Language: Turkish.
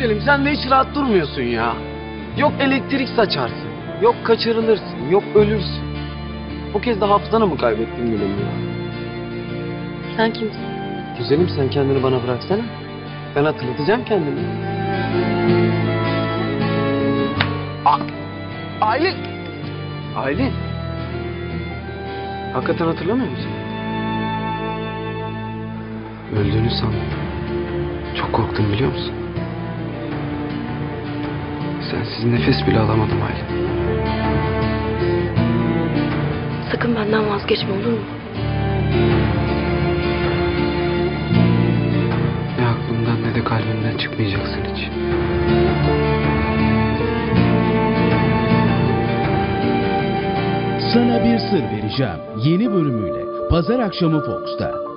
Aylin sen de hiç rahat durmuyorsun ya. Yok elektrik saçarsın. Yok kaçırılırsın. Yok ölürsün. Bu kez de hafızanı mı kaybettin gülüm ya? Sen kimsin? Güzelim sen kendini bana bıraksana. Ben hatırlatacağım kendimi. A Aylin! Aylin! Hakikaten hatırlamıyor musun? Öldüğünü sandım. Çok korktum biliyor musun? Sensiz nefes bile alamadım Aylin. Sakın benden vazgeçme olur mu? Ne aklımdan ne de kalbimden çıkmayacaksın hiç. Sana bir sır vereceğim. Yeni bölümüyle Pazar akşamı Fox'ta.